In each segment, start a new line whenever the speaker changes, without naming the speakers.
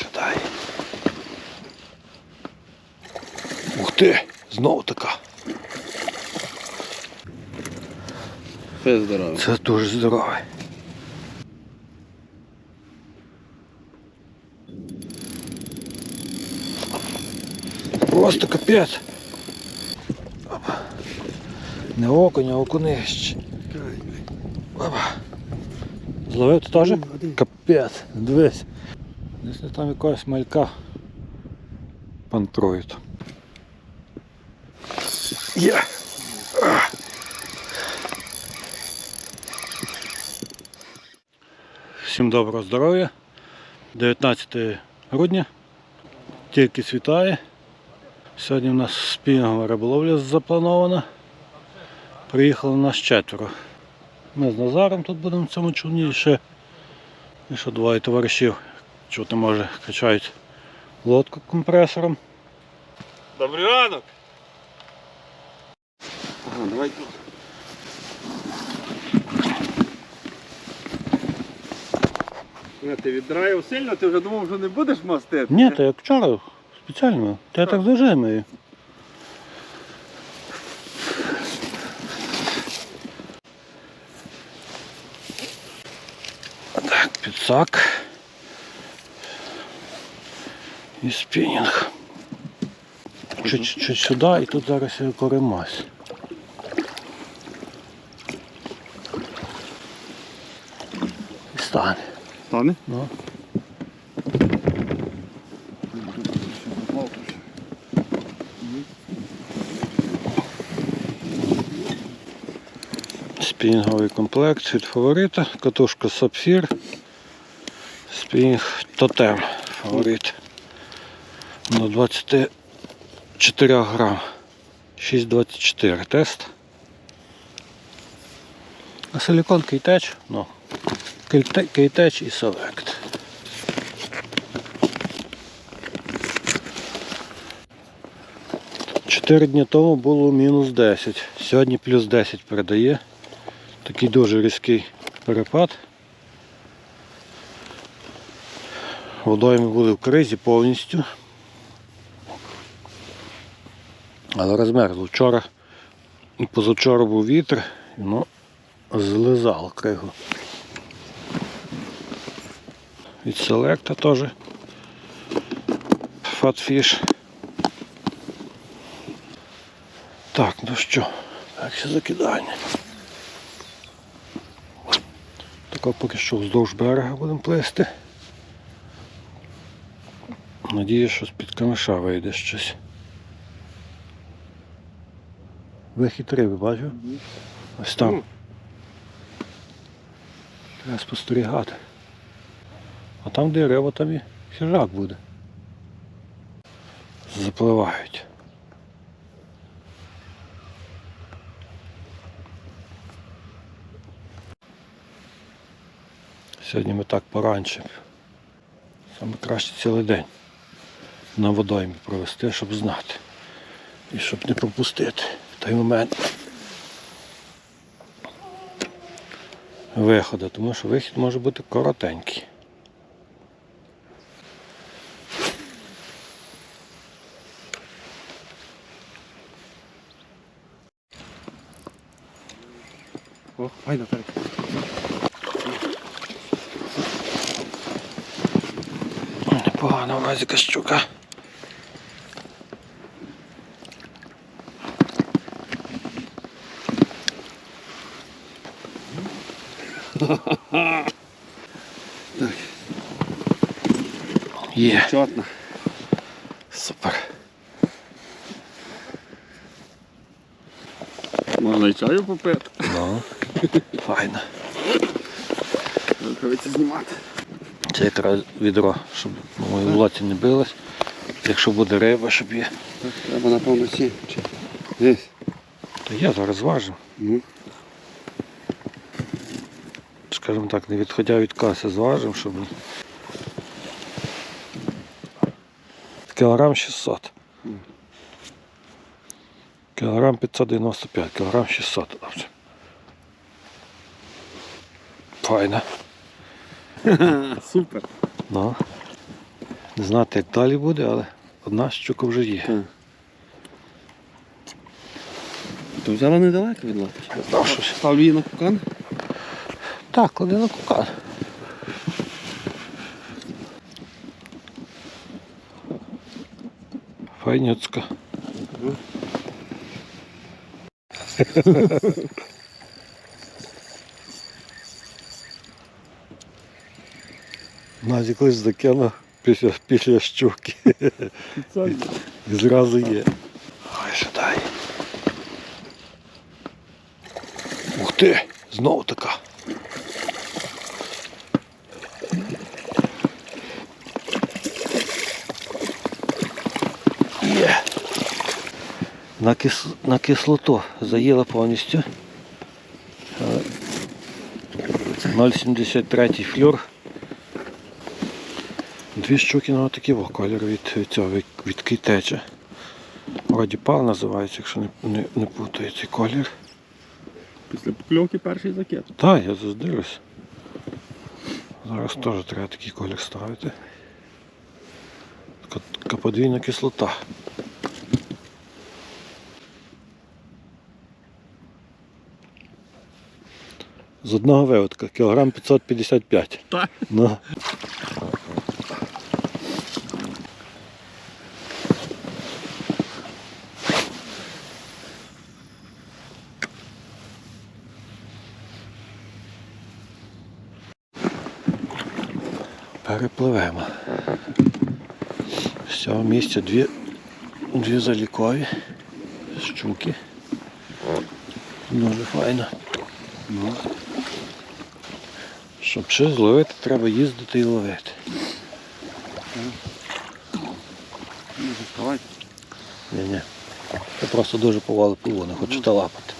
Сідай. Ух ти! Знову така.
Фес здоровий.
Це дуже здоровий. Просто капець. Опа. Не окунь, а окунищ. Опа. Зловив ти теж? Капець, дивись. Десь там якогось малька пантрують. Є. Всім доброго здоров'я. 19 грудня. Тільки світає. Сьогодні у нас спільна риболовля запланована. Приїхало нас четверо. Ми з Назаром тут будемо в цьому човні і ще, і ще двоє товаришів. Чути може качають лодку компресором. Добрий ранок!
Ага, давай тут. Не, ти віддраїв сильно, ти вже думав, що не будеш мастити?
Ні, то як вчора спеціально. Та я так завжди мию. Так, підсак. І спінінг. Чуть, чуть сюди і тут зараз я коримась. І стане.
Стане?
Ну. Спінінговий комплект від фаворита, катушка сапфір, спінінг тотем фаворит. На 24 грам. 6,24 тест. А силикон кейтеч, ну, кейтеч і селект. Чотири дні тому було мінус 10. Сьогодні плюс 10 передає. Такий дуже різкий перепад. Водойми були в кризі повністю. Але розмерзло. Вчора і позавчора був вітер, і воно злизало кригу. Від селекта теж фатфіш. Так, ну що, так ще закидання. Тако поки що вздовж берега будемо плисти. Надіюсь, що з-під камиша вийде щось. Вихід риби, бачу? Ось там. Треба спостерігати. А там, де риба, там і хижак буде. Запливають. Сьогодні ми так поранше. Саме краще цілий день на водоймі провести, щоб знати. І щоб не пропустити той момент виходу, тому що вихід може бути коротенький.
О, ай, Наталік.
Непогана вразіка щука. Є,
Чотно.
супер.
Можна і чаю попити.
Ну, файно.
Рукавиці знімати.
Це якраз відро, щоб на моїй лоті не билось. Якщо буде риба, щоб є.
Так, треба напевно сі. Десь.
То я зараз важу.
Ну,
Скажімо так, не відходя від каси зважимо, щоб. Кілограм 600. Кілограм 595, кілограм 600. Добре. Файно.
супер.
Ну. Не знати, як далі буде, але одна щука вже є.
То взяла недалеко від.
Ну.
Ставлю її на кукан.
Так, клади на кукан. Файнюцька. Назі колись закинув після, після щуки. І зразу є. Ой, дай. Ух ти! Знову така. На, кис... на кислоту заїла повністю. Е, 0,73 флюр. Дві щуки на такі о, колір від цього від, від китеча. Вроді пал називається, якщо не, не, не путаю цей колір.
Після покльовки перший закид.
Так, я заздивлюсь. Зараз теж треба такий колір ставити. Така подвійна кислота. З одного виводка, кілограм 555.
Так.
Ну. Перепливемо. З цього місця дві, дві залікові щуки. Дуже файно.
Ну.
Щоб щось зловити, треба їздити і ловити.
Заставай.
Ні-ні. Я просто дуже повали не хочу талапати.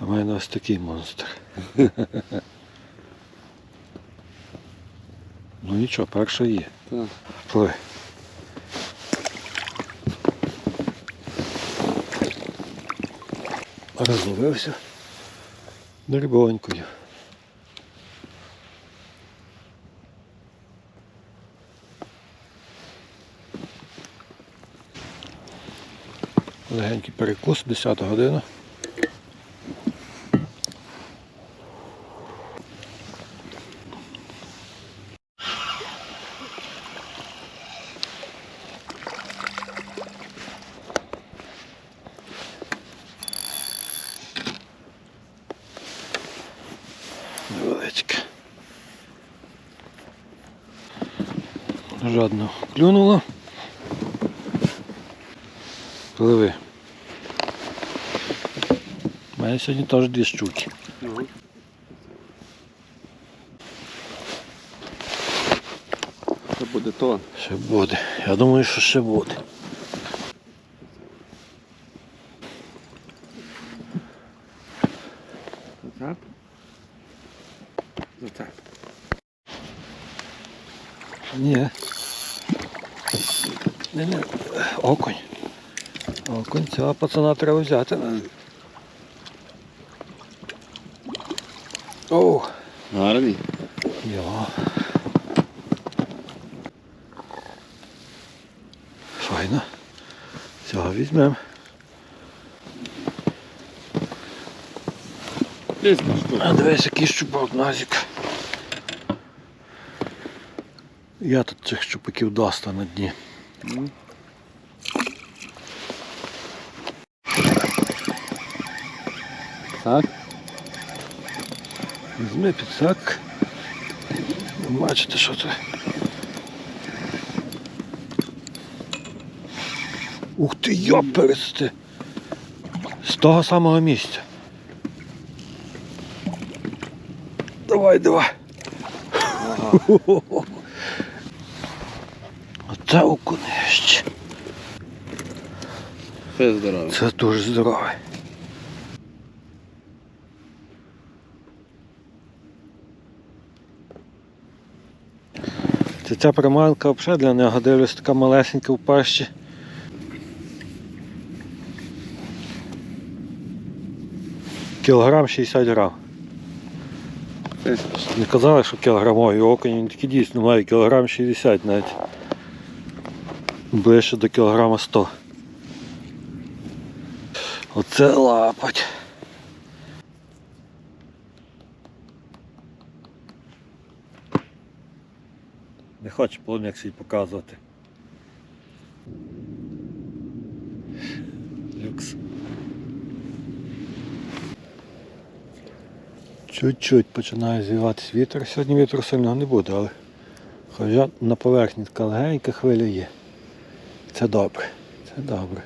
А в мене ось такий монстр. ну нічого, перша є.
Так.
Пливи. Розловився дрібонькою. Легенький перекус, 10 година. Жадно клюнуло. Пливи. У мене сьогодні теж дві щуки.
Ще буде то.
Ще буде. Я думаю, що ще буде.
Зацеп. Зацеп.
Ні. Не, не. Окунь. Окунь, цього пацана треба взяти. Оу.
Гарний.
Йо. Файно. Цього візьмемо. А дивись, який щупак назік. Я тут цих щупаків доста на дні.
Так.
Візьми підсак. Бачите, що це. Ух ти, йоперсти! З того самого місця. Давай, давай. Оце окунище.
Все здорове.
Це дуже здорове. Це ця приманка взагалі для нього дивлюсь така малесенька в пащі. Кілограм 60 грам. Не казали, що кілограмові окунь, він такі дійсно має кілограм 60 навіть. Ближче до кілограма 100. Оце лапать. Не полон як свій показувати. Люкс. Чуть-чуть починає з'яватися вітер. Сьогодні вітру сильного не буде, але хоча на поверхні така легенька хвиля є. Це добре. Це добре.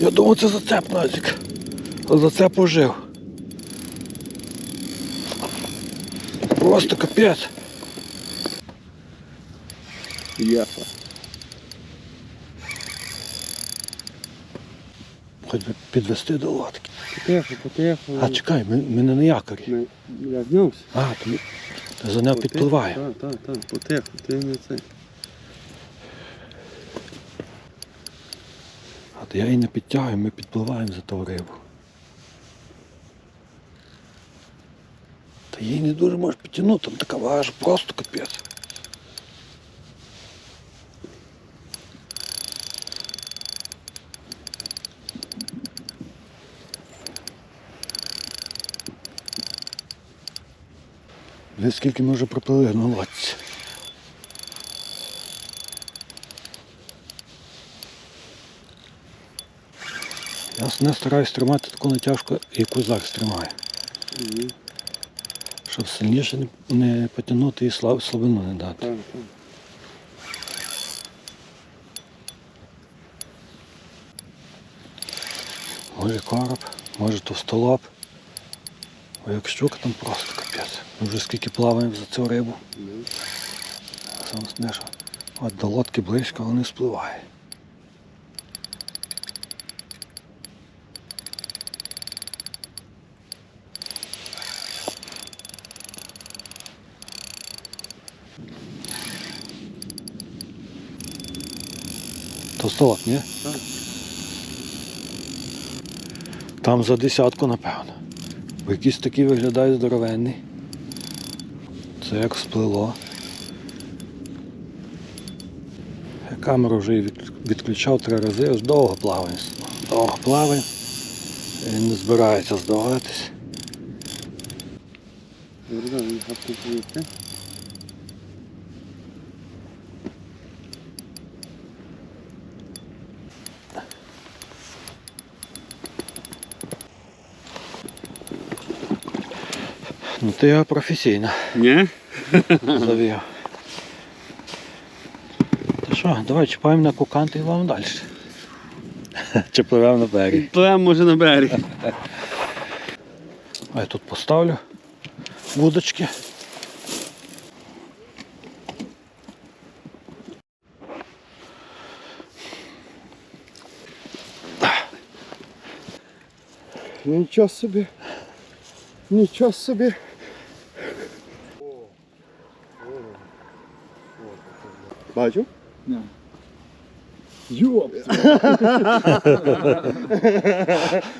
Я думав, це зацеп Назік. А зацеп ожив. Просто капець.
Ясно.
Хоч би підвести до лодки.
Потихо, потихо.
А чекай, ми, ми не на якорі.
Ми, я знявся.
А, то, то за ним підпливає.
Так, так, так, потихо, ти не це.
А я її не підтягую, ми підпливаємо за ту рибу. Та її не дуже можеш підтягнути, там така важа, просто капець. Ви скільки ми вже проплили на лодці? Я не стараюсь тримати таку натяжку, яку зараз тримаю.
Мгм.
Щоб сильніше не, потягнути і слаб, слабину не дати.
Так, так.
Може короб, може товстолоб. А як щука там просто капець. Ми вже скільки плаваємо за цю рибу.
Ну,
Сам знаєш, от до лодки близько, але не спливає. Товстолоб, ні?
Так.
Там за десятку, напевно. Бо якийсь такий виглядає здоровенний. Це як сплило. Я камеру вже відключав три рази, аж довго плаває. Довго плаває. Він не збирається здаватись.
Добре, він
Ну ти його професійно
Ні?
завів. Та що, давай чіпаємо на кукант і ловимо далі. Чи пливемо на берег.
Плем може на берег.
А я тут поставлю вудочки.
Нічого собі. Нічого собі. Бачу? Йоп!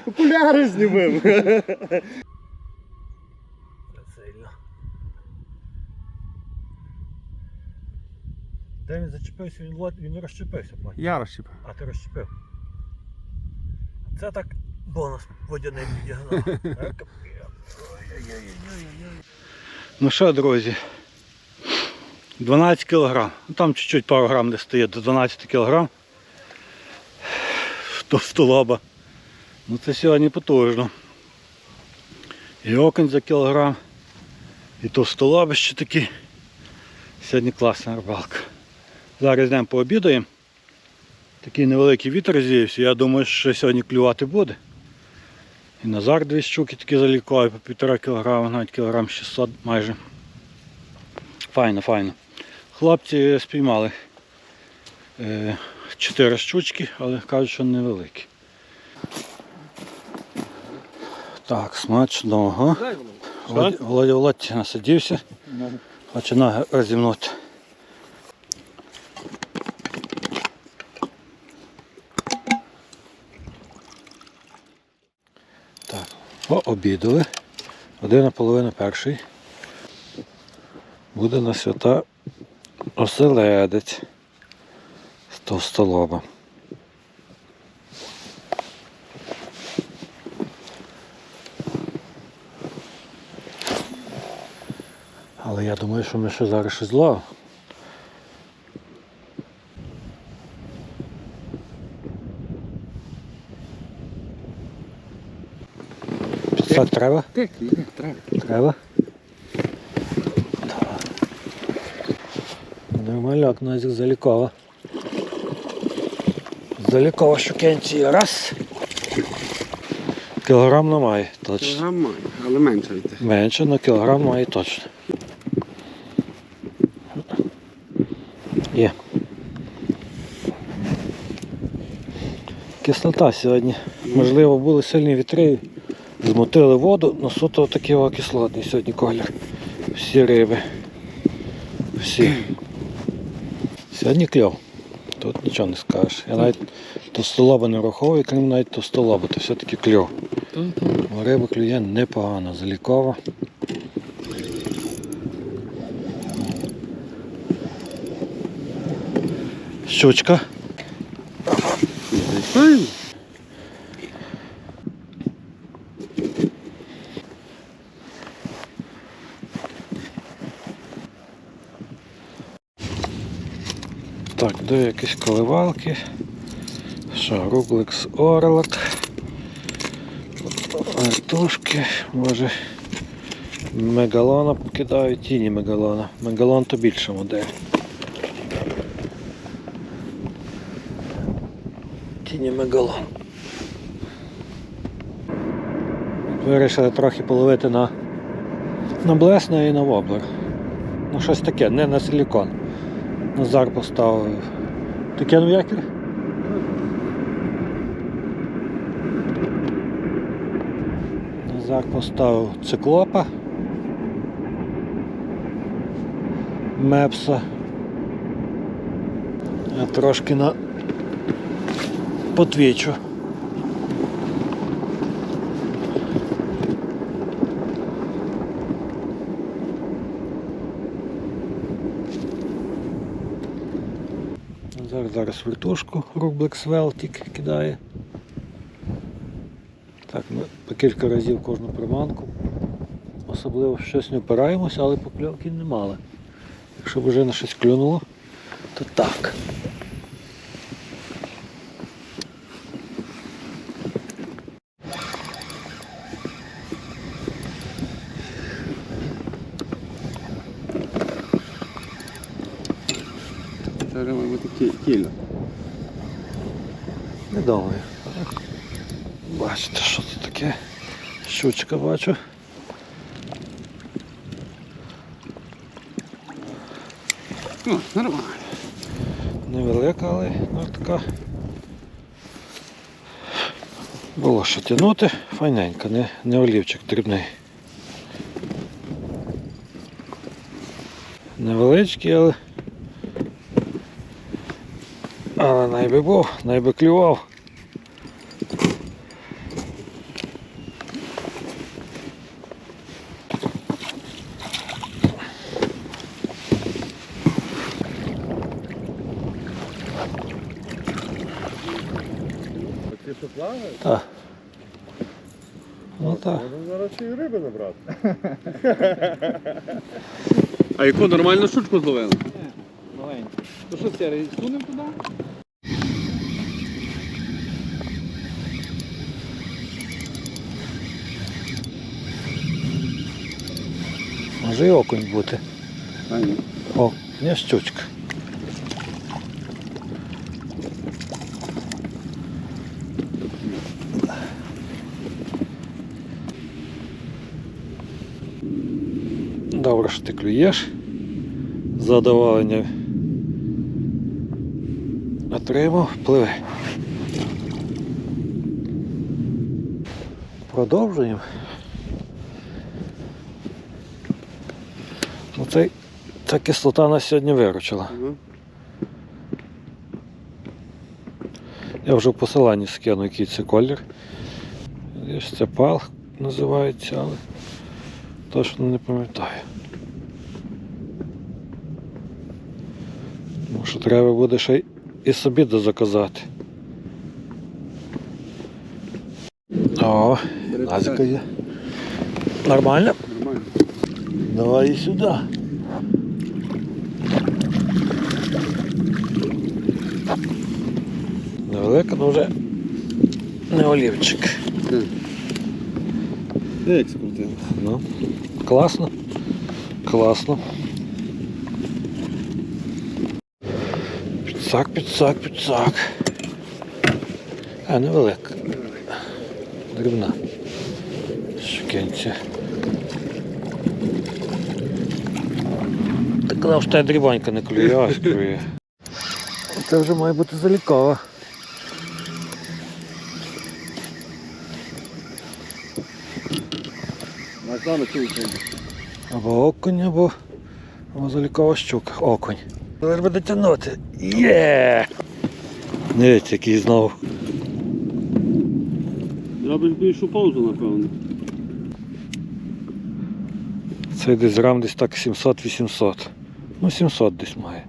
Окуляри знімив.
Сильно. Де він зачепився, він, лод- він розчепився потім.
Я розчіпав.
А ти розчепив. Це так бонус водяний підігнав. ну що, друзі? 12 кг. Ну, там чуть-чуть пару грам не стає до 12 кг. Товстолоба. Ну це сьогодні потужно. І окунь за кілограм. І товстолоби ще такі. Сьогодні класна рибалка. Зараз йдемо пообідаємо. Такий невеликий вітер з'явився. Я думаю, що сьогодні клювати буде. І Назар дві щуки такі залікає по півтора кілограма, навіть кілограм 600 майже. Файно, файно. Хлопці спіймали е, чотири щучки, але кажуть, що невеликі. Так, смачного. Володя Володь насидівся, хоче ноги розімнути. Так, пообідали. Година половина перший. Буде на свята оселедець з товстолоба. Але я думаю, що ми ще зараз щось зловимо. Треба?
Так, треба.
Треба? Нормальок, назик залікова. Залікова щукенці. Раз. Кілограм немає точно.
Кілограм має, але менше йде.
Менше, але кілограм має точно. Є. Кислота сьогодні. Можливо, були сильні вітри, змотили воду, але суто такий кислотний сьогодні колір. Всі риби. Всі. Сьогодні кльов. Тут нічого не скажеш. Я навіть товстолоба не враховую, крім навіть товстолоба, то все-таки кльов. Риба клює непогано, залікова. Щучка. Так, де якісь коливалки. Що, рубликс орлик. Артушки, може. Мегалона покидаю, тіні мегалона. Мегалон то більша модель. Тіні мегалон. Вирішили трохи половити на, на блесна і на воблер. Ну щось таке, не на силікон. Назар поставив. Ти кинув якір? Назар поставив циклопа. Мепса. Я трошки на потвічу. Зараз вертушку Рубликс Велтік кидає. Так, ми по кілька разів кожну приманку. Особливо щось не опираємося, але покльовки не мали. Якщо б вже на щось клюнуло, то так.
Це має бути кі- кільо.
Не думаю. Бачите, що це таке? Щучка бачу.
О, нормально.
Невелика, але ну, така. Було що тягнути, файненько, не, не олівчик дрібний. Невеличкий, але. Але найби клював.
Ти що плаваєш?
Так. Ну так.
Можемо зараз ще й риби набрати. А яку нормальну щучку зловили?
Маленький. То що це, сунемо туди?
Може і окунь бути.
А, ні.
О, є щучка. Добре, що ти клюєш. Задоволення отримав, пливи. Продовжуємо. Ну, цей, ця кислота нас сьогодні виручила. Я вже в посиланні скину, який це колір. Це пал, називається, але точно не пам'ятаю. Що треба буде ще і собі дозаказати. О, Назика є. Нормально?
Нормально.
Давай і сюди. Невелика, але вже не олівчик.
Як скрутив?
Ну, класно. Класно. Підсак, підсак, підсак. А, невелика. Дрібна. Шкінця. Та казав, що та дрібонька не клює, а клює. Це вже має бути залікова.
А саме чув,
Або окунь, або, або щука. Окунь. Зараз буде тягнути. Є! Дивіться, який знову.
Робиш більшу паузу, напевно.
Цей десь грам десь так 700-800. Ну 700 десь має.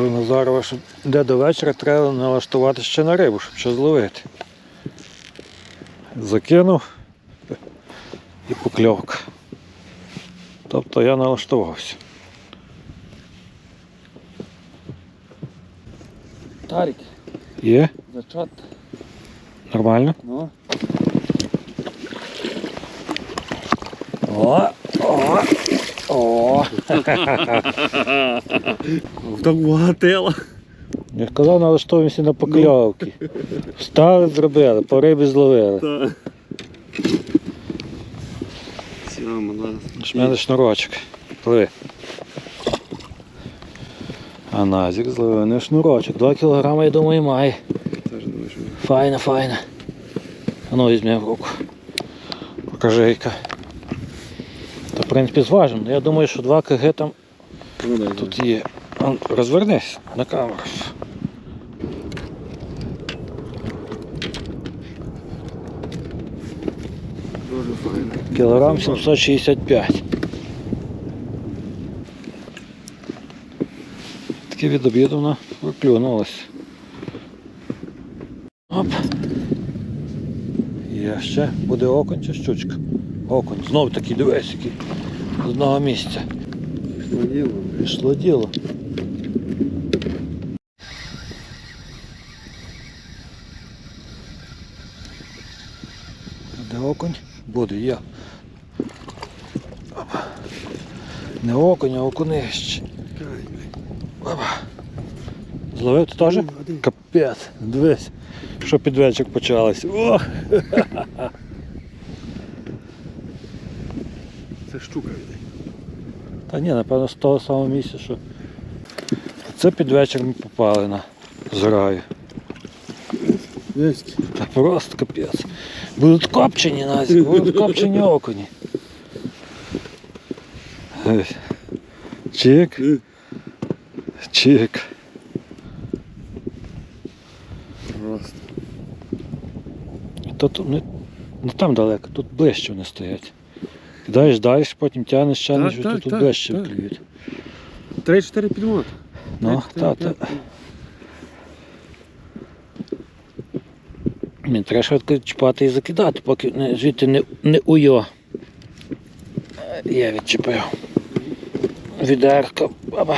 Що Назарова, що де до вечора треба налаштувати ще на рибу, щоб щось зловити. Закинув і покльовка. Тобто я налаштувався.
Тарік,
Є?
зачат.
Нормально?
Ну.
О, о, о.
Так багатела.
Я казав, налаштовуємося на покльовки. Встали, зробили, по рибі зловили. Мене шнурочок. Пливи. А назік зловив, не шнурочок. Два кілограми, я думаю, має. Файна, файна. А ну візьми в руку. Покажи яка. Принципі зважено. Я думаю, що 2 кг там тут є. Розвернись на камеру. Кілограм 765. Таке від обіду вона проклюнулась. Оп. Є ще. Буде окунь чи щучка? Окунь. Знов такий дивись, який з одного місця.
Пішло діло.
Пішло діло. Де окунь? Буде я. Опа. Не окунь, а окунищ. Опа. Зловив ти теж? Капець, дивись, що під вечір почалось. О!
Це щука йде.
Та ні, напевно, з того самого місця, що. Це під вечір ми попали на зраю. Та просто капець. Будуть копчені Назік, будуть копчені окуні. Чик, чик.
Просто.
Тут не там далеко, тут ближче вони стоять. Кидаєш далі, потім тягнеш, тягнеш,
Так,
і
так,
тут
так,
ближче
так.
клюють.
Три-чотири підмоти.
Ну, та, та. Мені треба швидко чіпати і закидати, поки не, звідти не, не уйо. Я відчепив. Відерка. Баба.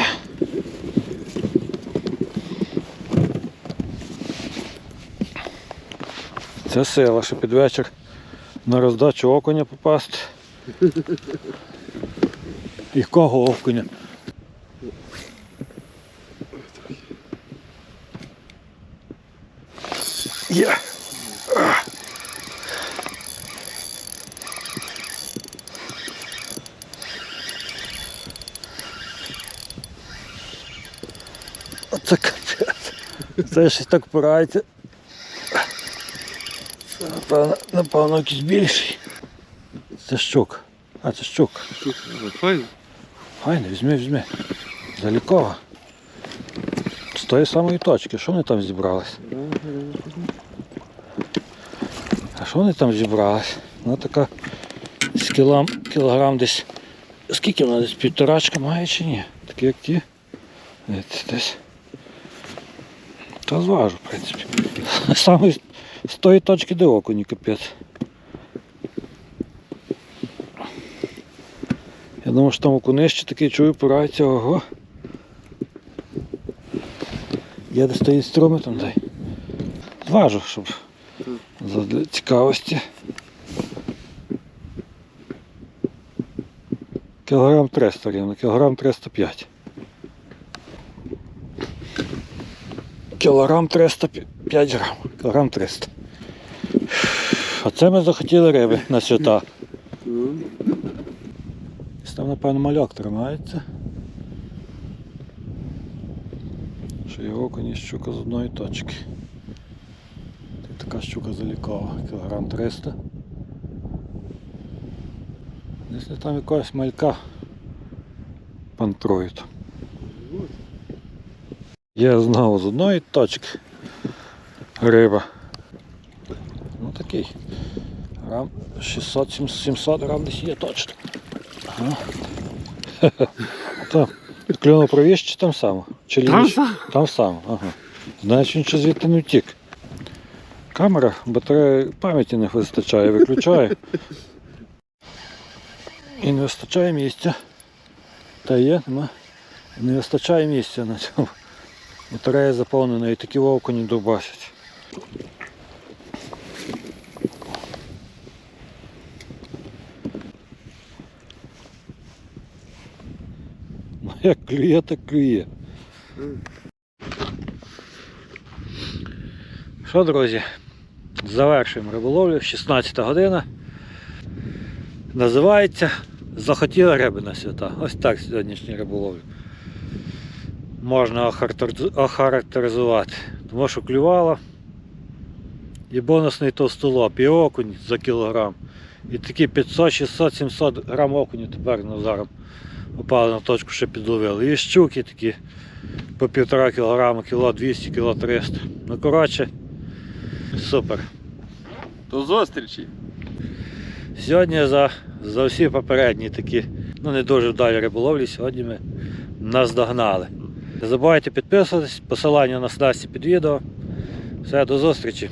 Це сила, що під вечір на роздачу окуня попасти. І кого окуня? Є. Оце капець. Це щось так порається. Напевно, напевно, якийсь більший. Це щук. А, це щук.
Щука. Файно.
Файне, візьми, візьми. Залікова. З тої самої точки. Що вони там зібрались? А що вони там зібрались? Ну така з кілам, кілограм десь. Скільки вона десь півторачка має чи ні? Такі як ті. Е, Десь. Та зважу, в принципі. Саме з- з тої точки, де окуні капець. Я думав, що там окунище такий чую, пирається, ого. Я стоїть струми там дай. Зважу, щоб для цікавості. Кілограм 300 рівно, кілограм 305. Кілограм 305 грам. Кілограм 300. А це ми захотіли риби на свята. Напевно, мальок тримається. Що його коні щука з одної точки. Така щука залікова, кілограм 300. Десь там якогось малька пантрують. Є знову з одної точки риба. Ну такий. Грам 600-700 грам десь є точно. Ага. Там. Клюнув правіше чи там само? Чи
Там
лівіше?
сам.
Там само, ага. Значить він ще звідти не втік. Камера, батарея пам'яті не вистачає, виключаю. І не вистачає місця. Та є, нема. Не вистачає місця на цьому. Батарея заповнена і такі вовку не дубасять. Ну як клює, так клює. Що, друзі, завершуємо риболовлю, 16 година. Називається Захотіли риби на свята. Ось так сьогоднішній риболовлю. Можна охарактеризувати. Тому що клювало. І бонусний товстолоб, і окунь за кілограм. І такі 500, 600, 700 грам окуню тепер назаром попали на точку, що підловили. І щуки такі по півтора кілограма, кіло 200, кіло 300. Ну коротше, супер.
До зустрічі.
Сьогодні за, за всі попередні такі, ну не дуже вдалі риболовлі, сьогодні ми наздогнали. Не забувайте підписуватись, посилання на снасті під відео. Все, до зустрічі.